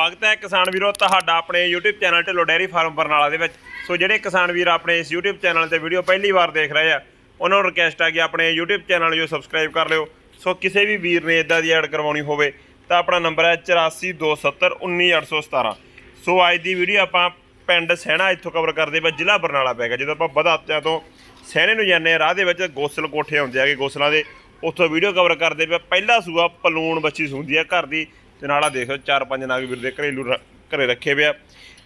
ਸਵਾਗਤ ਹੈ ਕਿਸਾਨ ਵੀਰੋ ਤੁਹਾਡਾ ਆਪਣੇ YouTube channel Dhillon dairy farm Barnala ਦੇ ਵਿੱਚ। ਸੋ ਜਿਹੜੇ ਕਿਸਾਨ ਵੀਰ ਆਪਣੇ ਇਸ YouTube ਚੈਨਲ ਤੇ ਵੀਡੀਓ ਪਹਿਲੀ ਵਾਰ ਦੇਖ ਰਹੇ ਆ, ਉਹਨਾਂ ਨੂੰ ਰਿਕਵੈਸਟ ਆ ਕਿ ਆਪਣੇ YouTube ਚੈਨਲ ਨੂੰ ਸਬਸਕ੍ਰਾਈਬ ਕਰ ਲਿਓ। ਸੋ ਕਿਸੇ ਵੀ ਵੀਰ ਨੇ ਇਦਾਂ ਦੀ ਐਡ ਕਰਵਾਉਣੀ ਹੋਵੇ, ਤਾਂ ਆਪਣਾ ਨੰਬਰ ਹੈ 8427191817 ਸੋ ਅੱਜ ਦੀ ਵੀਡੀਓ ਆਪਾਂ ਪਿੰਡ ਸਹਿਣਾ ਇੱਥੋਂ ਕਵਰ ਕਰਦੇ ਪਏ, ਜ਼ਿਲ੍ਹਾ ਬਰਨਾਲਾ ਪੈ ਗਿਆ। ਜਦੋਂ ਆਪਾਂ ਬਧਾਤਿਆਂ ਤੋਂ ਸਹਿਣੇ ਨੂੰ ਜਾਂਦੇ ਆ ਰਾਹ ਦੇ ਵਿੱਚ ਗੋਸਲ ਕੋਠੇ ਹੁੰਦੇ ਆਗੇ ਗੋਸਲਾਂ ਦੇ, ਉੱਥੋਂ ਵੀਡੀਓ ਕਵਰ ਕਰਦੇ ਪਏ ਪਹਿਲਾ ਸੂਆ ਪਲੂਣ ਬੱਚੀ ਸੁੰਦੀ ਆ ਘਰ ਦੀ ਤੇ ਨਾਲਾ ਦੇਖੋ ਚਾਰ ਪੰਜ ਨਾਗ ਵੀਰ ਦੇ ਘਰੇਲੂ ਰ- ਘਰੇ ਰੱਖੇ ਪਿਆ।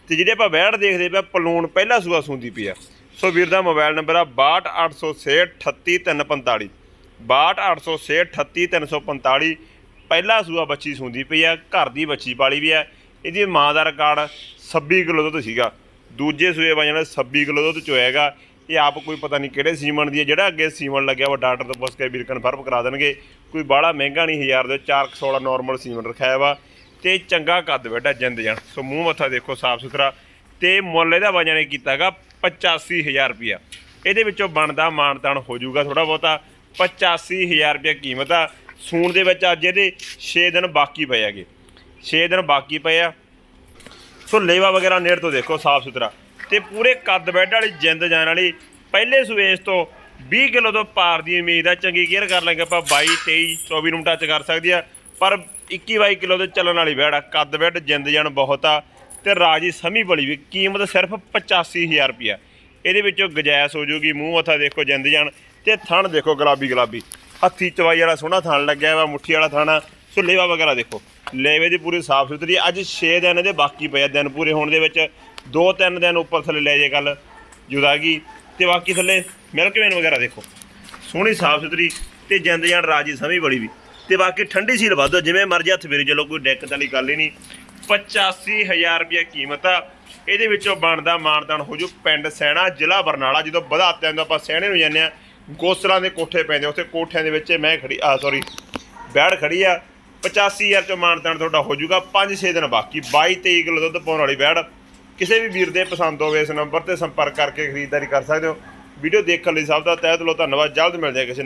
ਤੇ ਜਿਹੜੇ ਆਪਾਂ ਵੈੜ ਦੇਖਦੇ ਪਿਆ ਪਲੂਣ ਪਹਿਲਾ ਸੂਆ ਸੁੰਦੀ ਪਈ ਆ। ਸੋ ਵੀਰ ਦਾ ਮੋਬਾਈਲ ਨੰਬਰ ਆ 6286638345 6286638345 ਪਹਿਲਾ ਸੂਆ ਬੱਚੀ ਸੁੰਦੀ ਪਈ ਆ, ਘਰ ਦੀ ਬੱਚੀ ਪਾਲੀ ਵੀ ਆ। ਇਹਦੀ ਮਾਂ ਦਾ ਰਿਕਾਰਡ 26 ਕਿਲੋ ਦੁੱਧ ਸੀਗਾ। ਦੂਜੇ ਸੂਏ ਵਜਣ 26 ਕਿਲੋ ਦੁੱਧ ਚੋਏਗਾ ਇਹ ਆਪ ਕੋਈ ਪਤਾ ਨਹੀਂ ਕਿਹੜੇ ਸੀਮਨ ਦੀ ਹੈ, ਜਿਹੜਾ ਅੱਗੇ ਸੀਮਨ ਲੱਗਿਆ ਵਾ, ਡਾਕਟਰ ਤੋਂ ਪੁੱਛ ਕੇ ਵੀਰ ਕਨਫਰਮ ਕਰਾ ਦੇਣਗੇ। ਕੋਈ ਬਾਹਲਾ ਮਹਿੰਗਾ ਨਹੀਂ ਹਜ਼ਾਰ ਦੇ 400 ਵਾਲਾ ਨਾਰਮਲ ਸੀਮਨ ਰਖਾਇਆ ਵਾ ਤੇ ਚੰਗਾ ਕੱਦ ਬੈਠਾ ਜਿੰਦ ਜਾਨ। ਸੋ ਮੂੰਹ ਮੱਥਾ ਦੇਖੋ, ਸਾਫ਼ ਸੁਥਰਾ ਤੇ ਮੁੱਲ ਇਹਦਾ ਵਜਨ ਇਹ ਕੀਤਾਗਾ 85000 ਰੁਪਿਆ ਇਹਦੇ ਵਿੱਚੋਂ ਬਣਦਾ ਮਾਨਤਾਨ ਹੋ ਜਾਊਗਾ ਥੋੜਾ ਬਹੁਤਾ 85000 ਰੁਪਿਆ ਕੀਮਤ ਆ। ਸੂਣ ਦੇ ਵਿੱਚ ਅੱਜ ਇਹਦੇ 6 ਦਿਨ ਬਾਕੀ ਪਏ ਹੈਗੇ। 6 ਦਿਨ ਬਾਕੀ ਪਏ ਆ। ਸੋ ਲੇਵਾ ਵਗੈਰਾ ਨੇੜ ਤੋਂ ਦੇਖੋ, ਸਾਫ਼ ਸੁਥਰਾ। ਤੇ ਪੂਰੇ ਕੱਦ ਬੈੱਡ ਵਾਲੀ, ਜਿੰਦ ਜਾਣ ਵਾਲੀ। ਪਹਿਲੇ ਸੂਏਜ਼ ਤੋਂ 20 ਕਿਲੋ ਤੋਂ ਪਾਰ ਦੀ ਉਮੀਦ ਆ। ਚੰਗੀ ਕੇਅਰ ਕਰ ਲਾਂਗੇ ਆਪਾਂ। 22 23 24 ਨੂੰ ਟੱਚ ਕਰ ਸਕਦੀ ਆ। ਪਰ 21 22 ਕਿਲੋ ਦੇ ਚੱਲਣ ਵਾਲੀ ਬੈੜ ਆ। ਕੱਦ ਬੈੱਡ ਜਿੰਦ ਜਾਣ ਬਹੁਤ ਆ। ਤੇ ਰਾਜੀ ਸਮੀ ਬਲੀ ਵੀ ਕੀਮਤ ਸਿਰਫ 85000 ਰੁਪਿਆ ਇਹਦੇ ਵਿੱਚੋਂ ਗਜੈਸ ਹੋ ਜੂਗੀ। ਮੂੰਹ, ਮੱਥਾ ਦੇਖੋ, ਜਿੰਦ ਜਾਣ ਤੇ ਥਣ ਦੇਖੋ ਗੁਲਾਬੀ ਗੁਲਾਬੀ ਹੱਥੀ ਚਵਾਈ ਵਾਲਾ ਸੋਹਣਾ ਥਣ ਲੱਗਿਆ ਵਾ, ਮੁੱਠੀ ਵਾਲਾ ਥਾਣਾ ਸੋ ਲੇਵਾ ਵਗੈਰਾ ਦੇਖੋ। ਲੈਵੇ ਦੀ ਪੂਰੀ ਸਾਫ਼ ਸੁਥਰੀ ਅੱਜ 6 ਦਿਨ ਇਹਦੇ ਬਾਕੀ ਪਏ ਆ, ਦਿਨ ਪੂਰੇ ਹੋਣ ਦੇ ਵਿੱਚ। 2-3 ਦਿਨ ਉੱਪਰ ਥੱਲੇ ਲੈ ਜੇ ਗੱਲ ਜੁਦਾਗੀ। ਤੇ ਬਾਕੀ ਥੱਲੇ ਮਿਲਕ ਵੇਨ ਵਗੈਰਾ ਦੇਖੋ। ਸੋਹਣੀ ਸਾਫ਼ ਸੁਥਰੀ ਤੇ ਜਿੰਦ ਜਾਨ ਰਾਜੀ ਸਮੀ ਬੜੀ ਵੀ। ਤੇ ਬਾਕੀ ਠੰਡੀ ਸੀਲ ਵਾਧੋ, ਜਿਵੇਂ ਮਰਜ਼ੀ ਹੱਥ ਫੇਰੀ ਚਲੋ, ਕੋਈ ਦਿੱਕਤ ਵਾਲੀ ਗੱਲ ਹੀ ਨਹੀਂ। 85000 ਰੁਪਏ ਕੀਮਤ ਆ। ਇਹਦੇ ਵਿੱਚੋਂ ਬਣਦਾ ਮਾਨਦਾਨ ਹੋ ਜੂ ਪਿੰਡ ਸੈਣਾ, ਜ਼ਿਲ੍ਹਾ ਬਰਨਾਲਾ, ਜਦੋਂ ਵਧਾਤਿਆਂ ਤੋਂ ਆਪਾਂ ਸੈਣੇ ਨੂੰ ਜਾਂਦੇ ਆ। ਗੋਸਲਾਂ ਦੇ ਕੋਠੇ ਪੈਂਦੇ ਉੱਥੇ ਕੋਠਿਆਂ ਦੇ ਵਿੱਚ ਇਹ ਮੈਂ ਖੜੀ, ਆ ਸੌਰੀ ਬੈੜ ਖੜੀ ਆ। 85000 ਚੋਂ ਮਾਨਦਾਨ ਤੁਹਾਡਾ ਹੋ ਜਾਊਗਾ 5-6 ਦਿਨ ਬਾਕੀ। 22-23 ਕਿਲੋ ਦੁੱਧ ਪਾਉਣ ਵਾਲੀ ਬੈੜ ਕਿਸੇ ਵੀ ਵੀਰ ਦੇ ਪਸੰਦ ਹੋਵੇ ਇਸ ਨੰਬਰ ਤੇ ਸੰਪਰਕ ਕਰਕੇ ਖਰੀਦਦਾਰੀ ਕਰ ਸਕਦੇ ਹੋ। ਵੀਡੀਓ ਦੇਖਣ ਲਈ ਸਭ ਦਾ ਤਹਿ ਦਿਲੋਂ ਧੰਨਵਾਦ। ਜਲਦ ਮਿਲਦੇ ਹਾਂ ਕਿਸੇ